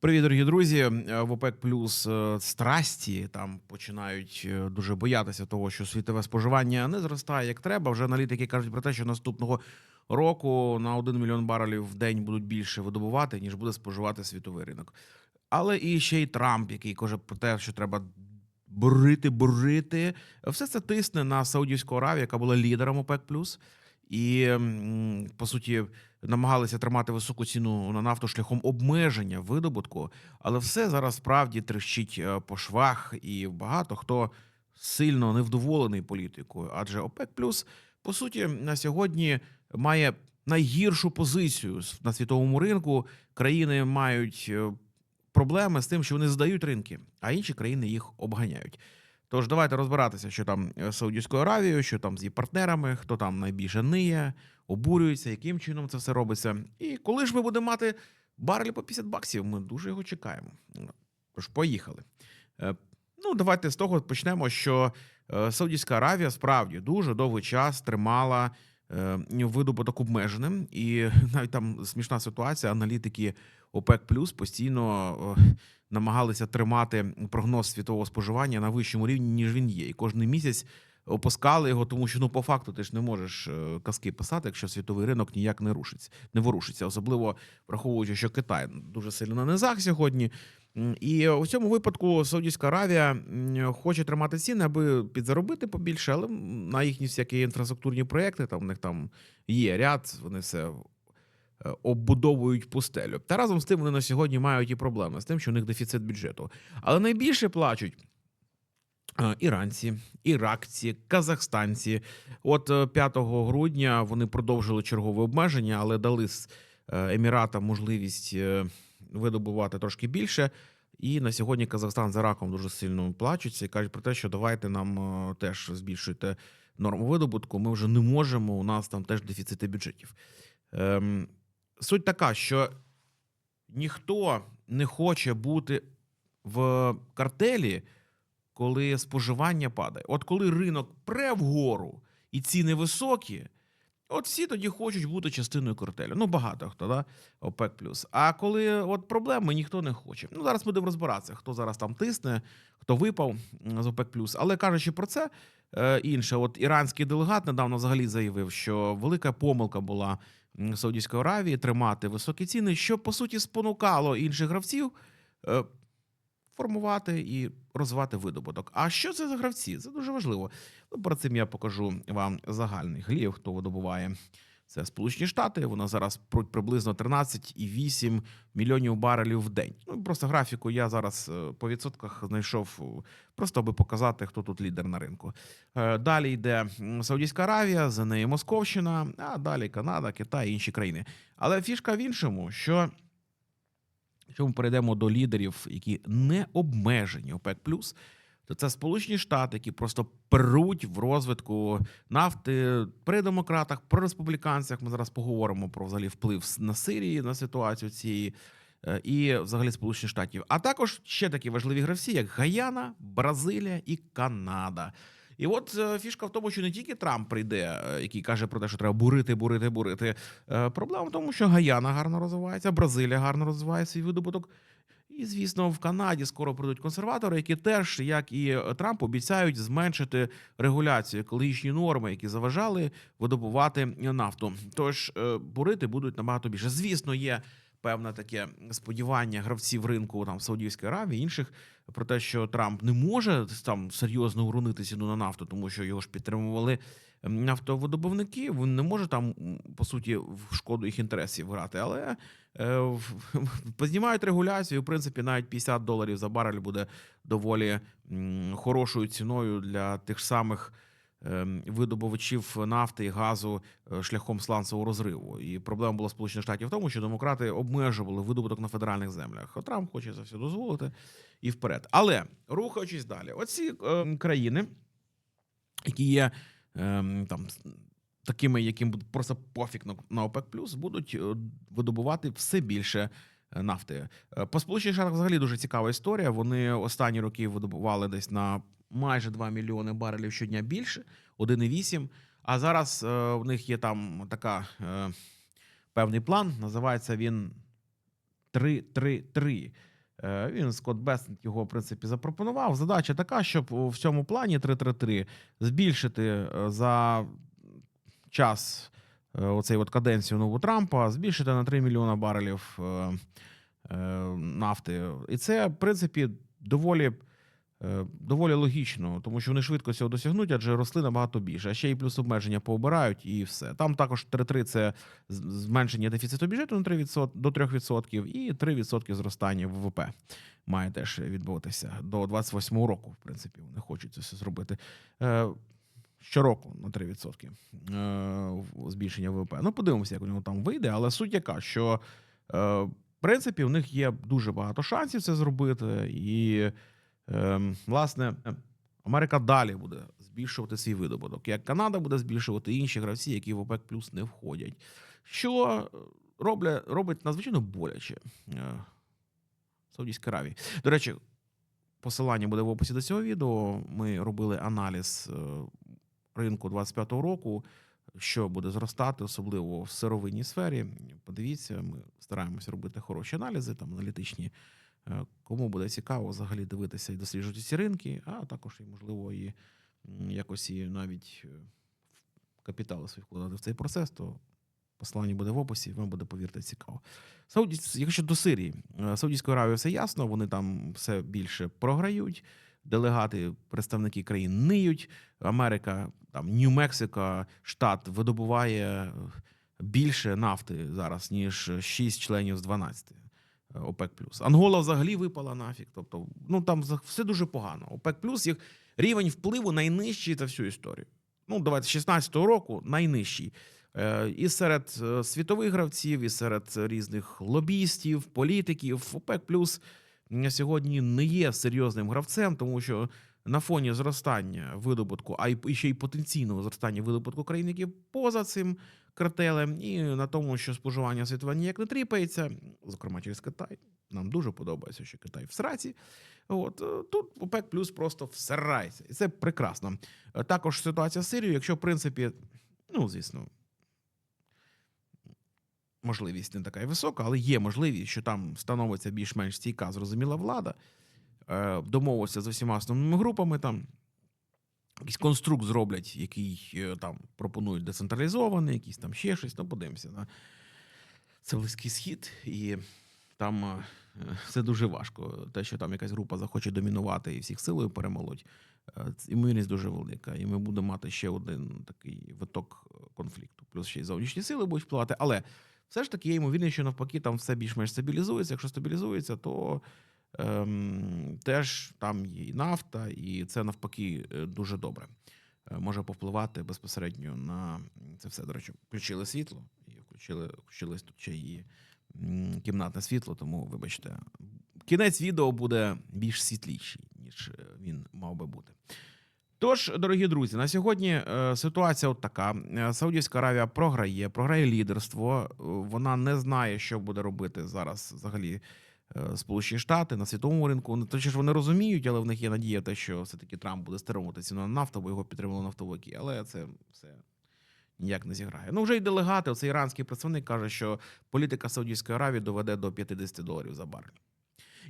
Привіт, дорогі друзі. Е, В ОПЕК плюс е, страсті там починають е, дуже боятися того, що світове споживання не зростає як треба. Вже аналітики кажуть про те, що наступного року на 1 мільйон барелів в день будуть більше видобувати, ніж буде споживати світовий ринок. Але і ще й Трамп, який каже про те, що треба бурити, бурити. Все це тисне на Саудівську Аравію, яка була лідером ОПЕК плюс. І по суті намагалися тримати високу ціну на нафту шляхом обмеження видобутку, але все зараз справді трещить е, по швах, і багато хто сильно невдоволений політикою. Адже ОПЕК плюс по суті на сьогодні має найгіршу позицію на світовому ринку. Країни мають е, проблеми з тим, що вони здають ринки, а інші країни їх обганяють. Тож давайте розбиратися, що там з Саудівською Аравією, що там з її партнерами, хто там найбільше ниє, обурюється, яким чином це все робиться. І коли ж ми будемо мати барелі по 50 баксів, ми дуже його чекаємо. Тож поїхали. Е, Ну, давайте з того почнемо, що е, Саудівська Аравія справді дуже довгий час тримала е, видобуток обмеженим, і навіть там смішна ситуація. Аналітики ОПЕК Плюс постійно е, намагалися тримати прогноз світового споживання на вищому рівні, ніж він є. І кожен місяць опускали його, тому що ну по факту ти ж не можеш е, казки писати, якщо світовий ринок ніяк не рушиться, не ворушиться, особливо враховуючи, що Китай дуже сильно на низах сьогодні. І у цьому випадку Саудівська Аравія хоче тримати ціни, аби підзаробити побільше, але на їхні всякі інфраструктурні проекти, там в них там є ряд, вони все оббудовують пустелю. Та разом з тим вони на сьогодні мають і проблеми з тим, що у них дефіцит бюджету. Але найбільше плачуть. е, Іранці, іракці, казахстанці. От е, 5 грудня вони продовжили чергове обмеження, але дали з е, Еміратам можливість е, видобувати трошки більше. І на сьогодні Казахстан за раком дуже сильно плачуться і кажуть про те, що давайте нам е, теж збільшуйте норму видобутку. Ми вже не можемо. У нас там теж дефіцити бюджетів. Ем, суть така, що ніхто не хоче бути в картелі, коли споживання падає. От коли ринок пре вгору і ціни високі, от всі тоді хочуть бути частиною картелю. Ну, багато хто, да? ОПЕК плюс. А коли от проблеми, ніхто не хоче. Ну, зараз будемо розбиратися, хто зараз там тисне, хто випав з ОПЕК плюс. Але кажучи про це, е, інше, от іранський делегат недавно взагалі заявив, що велика помилка була Саудівської Аравії тримати високі ціни, що по суті спонукало інших гравців. е, Формувати і розвивати видобуток. А що це за гравці? Це дуже важливо. Ну, перед цим я покажу вам загальний глів, хто видобуває. Це Сполучені Штати. Вона зараз приблизно 13,8 мільйонів барелів в день. Ну просто графіку я зараз е, по відсотках знайшов, е, просто аби показати, хто тут лідер на ринку. Е, Далі йде Саудівська Аравія, за нею Московщина, а далі Канада, Китай і інші країни. Але фішка в іншому, що Якщо ми перейдемо до лідерів, які не обмежені ОПЕК+, то це Сполучені Штати, які просто перуть в розвитку нафти при демократах, при республіканцях. Ми зараз поговоримо про взагалі вплив на Сирії на ситуацію цієї. е, І взагалі Сполучені Штатів, а також ще такі важливі гравці, як Гаяна, Бразилія і Канада. І от е, фішка в тому, що не тільки Трамп прийде, е, який каже про те, що треба бурити, бурити, бурити. Проблема в тому, що Гаяна гарно розвивається, Бразилія гарно розвиває свій видобуток. І, звісно, в Канаді скоро прийдуть консерватори, які теж, як і е, Трамп, обіцяють зменшити регуляцію, екологічні норми, які заважали видобувати нафту. Тож е, бурити будуть набагато більше. Звісно, є певне таке сподівання гравців ринку там Саудівської Аравії, інших про те, що Трамп не може там серйозно уронити ціну на нафту, тому що його ж підтримували нафтовидобувники. Він не може там по суті в шкоду їх інтересів грати, але е, в- познімають регуляцію. В принципі, навіть 50 доларів за барель буде доволі м, хорошою ціною для тих самих. Ем, Видобувачів нафти і газу е, шляхом сланцевого розриву. І проблема була Сполучених Штатів в тому, що демократи обмежували видобуток на федеральних землях. А Трамп хоче це все дозволити і вперед. Але рухаючись далі, оці е, країни, які є е, там такими, яким буде просто пофіг на, ОПЕК+, будуть е, видобувати все більше е, нафти. По Сполучених Штатах взагалі дуже цікава історія. Вони останні роки видобували десь на майже 2 мільйони барелів щодня більше, 1,8. А зараз е, в них є там така е, певний план. Називається він 3-3-3. Е, Він Скотт Беснет його, в принципі, запропонував. Задача така, щоб в цьому плані 3-3-3 збільшити е, за час е, оцей от каденцію нову Трампа, збільшити на 3 мільйона барелів е, е, нафти. І це, в принципі, доволі. Е, Доволі логічно, тому що вони швидко цього досягнуть, адже росли набагато більше. А ще й плюс обмеження пообирають, і все. Там також 3-3 – це зменшення дефіциту бюджету на 3%, до 3% і 3% зростання ВВП має теж відбуватися до 28-го року. В принципі, вони хочуть це все зробити. Е, Щороку на 3% е, збільшення ВВП. Ну, подивимося, як у нього там вийде. Але суть яка, що в принципі у них є дуже багато шансів це зробити, і власне Америка далі буде збільшувати свій видобуток. Як Канада буде збільшувати інші гравці, які в ОПЕК плюс не входять. Що роблять, робить надзвичайно боляче е, Саудівській Аравії. До речі, посилання буде в описі до цього відео. Ми робили аналіз е, ринку 25-го року, що буде зростати, особливо в сировинній сфері. Подивіться, ми стараємося робити хороші аналізи, там аналітичні. Е, Кому буде цікаво взагалі дивитися і досліджувати ці ринки, а також і можливо і якось і навіть е, капітали свої вкладати в цей процес, то посилання буде в описі, вам буде, повірте, цікаво. Сауді, якщо до Сирії, е, Саудівської Аравії все ясно, вони там все більше програють. Делегати, представники країн ниють. Америка, там Нью-Мексико, штат видобуває більше нафти зараз, ніж 6 членів з 12 е, ОПЕК Ангола взагалі випала нафік. Тобто, ну там все дуже погано. ОПЕК їх рівень впливу найнижчий за всю історію. Ну, давайте з 16-го року найнижчий. Е, І серед е, світових гравців, і серед різних лобістів, політиків, ОПЕК Плюс сьогодні не є серйозним гравцем, тому що на фоні зростання видобутку, а й ще й потенційного зростання видобутку країн, які поза цим картелем, і на тому, що споживання світове ніяк не тріпається, зокрема через Китай. Нам дуже подобається, що Китай в сраці. От е, тут ОПЕК плюс просто всирається, і це прекрасно. Е, Також ситуація з Сирією, якщо в принципі, ну звісно, можливість не така висока, але є можливість, що там становиться більш-менш стійка, зрозуміла влада, домовився з усіма основними групами там. Якийсь конструкт зроблять, який е, там пропонують децентралізований, якийсь там ще щось. Ну, подивимося на це близький схід, і там е, все дуже важко. Те, що там якась група захоче домінувати і всіх силою перемолоть, е, ймовірність дуже велика. І ми будемо мати ще один такий виток е, конфлікту. Плюс ще й зовнішні сили будуть впливати. Але все ж таки є ймовірність, що навпаки там все більш-менш стабілізується. Якщо стабілізується, то ем, теж там є і нафта, і це навпаки е, дуже добре. Е, Може повпливати безпосередньо на це все. До речі, включили світло і включили, включилось тут ще і кімнатне світло, тому вибачте. Кінець відео буде більш світліший, ніж е, він мав би бути. Тож, дорогі друзі, на сьогодні ситуація от така: Саудівська Аравія програє, програє лідерство. Вона не знає, що буде робити зараз взагалі Сполучені Штати на світовому ринку. Вони точно вони розуміють, але в них є надія, те, що все-таки Трамп буде стримувати ціну на нафту, бо його підтримали нафтовики. Але це все ніяк не зіграє. Ну вже й делегати, оцей іранський представник каже, що політика Саудівської Аравії доведе до 50 доларів за барель.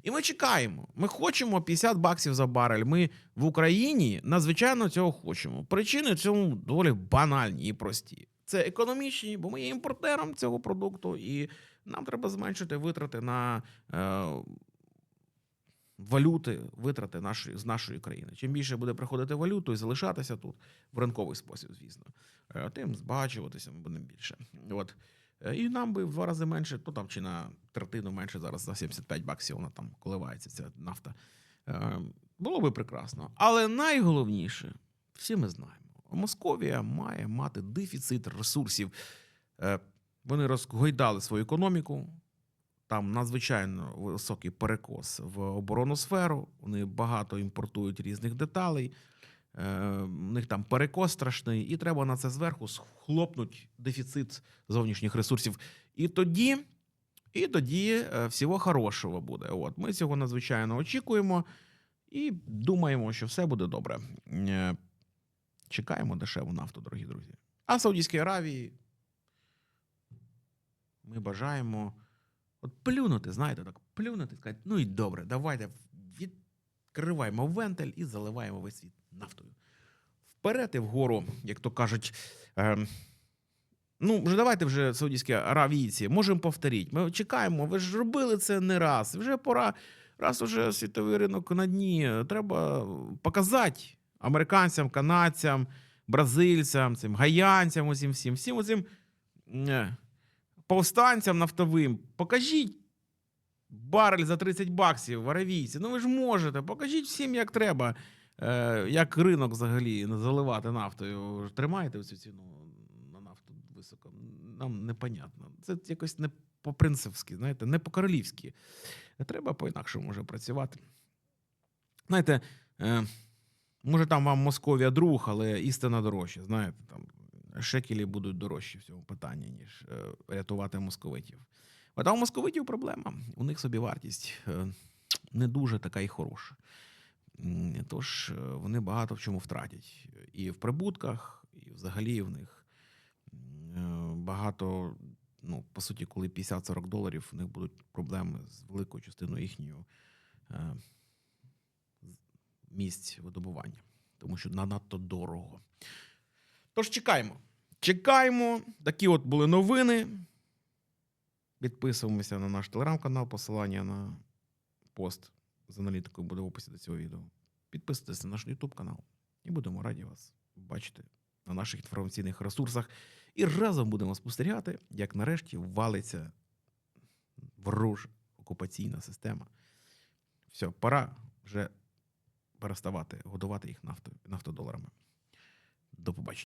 І ми чекаємо. Ми хочемо 50 баксів за барель. Ми в Україні надзвичайно цього хочемо. Причини цьому доволі банальні і прості. Це економічні, бо ми є імпортером цього продукту, і нам треба зменшити витрати на е, валюти, витрати нашої, з нашої країни. Чим більше буде приходити валюту і залишатися тут в ринковий спосіб, звісно, е, тим збагачуватися ми будемо більше. От. Е, І нам би в два рази менше, то там чи на третину менше зараз за 75 баксів вона там коливається, ця нафта. Е, Було би прекрасно. Але найголовніше, всі ми знаємо, Московія має мати дефіцит ресурсів. Е, Вони розгойдали свою економіку. Там надзвичайно високий перекос в оборонну сферу. Вони багато імпортують різних деталей. Е, У них там перекос страшний, і треба на це зверху схлопнуть дефіцит зовнішніх ресурсів. І тоді, і тоді е, всього хорошого буде. От ми цього надзвичайно очікуємо і думаємо, що все буде добре. Чекаємо дешеву нафту, дорогі друзі. А Саудівській Аравії ми бажаємо От плюнути, знаєте, так плюнути, сказати, ну і добре, давайте відкриваємо вентиль і заливаємо весь світ нафтою. Вперед і вгору, як то кажуть. Е, ну, вже давайте вже саудівські аравійці, можемо повторити. Ми чекаємо, ви ж робили це не раз. Вже пора, раз уже світовий ринок на дні, треба показати американцям, канадцям, бразильцям, цим гаянцям, усім всім, всім оцим е, повстанцям нафтовим. Покажіть барель за 30 баксів в аравійці. Ну ви ж можете, покажіть всім, як треба. Е, як ринок взагалі заливати нафтою. Тримаєте цю ціну на нафту високо. Нам непонятно. Це якось не по-принципськи, знаєте, не по-королівськи. Треба по-інакшому вже працювати. Знаєте, е, може там вам Московія друг, але істина дорожча. Знаєте, там шекелі будуть дорожчі в цьому питанні, ніж е, рятувати московитів. А там у московитів проблема. У них собівартість е, не дуже така і хороша. Тож е, вони багато в чому втратять. І в прибутках, і взагалі в них багато, ну, по суті, коли 50-40 доларів, у них будуть проблеми з великою частиною їхньої місць видобування, тому що надто дорого. Тож чекаємо. Чекаємо. Такі от були новини. Підписуємося на наш телеграм-канал, посилання на пост з аналітикою буде в описі до цього відео. Підписуйтесь на наш YouTube канал і будемо раді вас бачити на наших інформаційних ресурсах. І разом будемо спостерігати, як нарешті валиться ворожа окупаційна система. Все, пора вже переставати годувати їх нафтою, нафтодоларами. До побачення.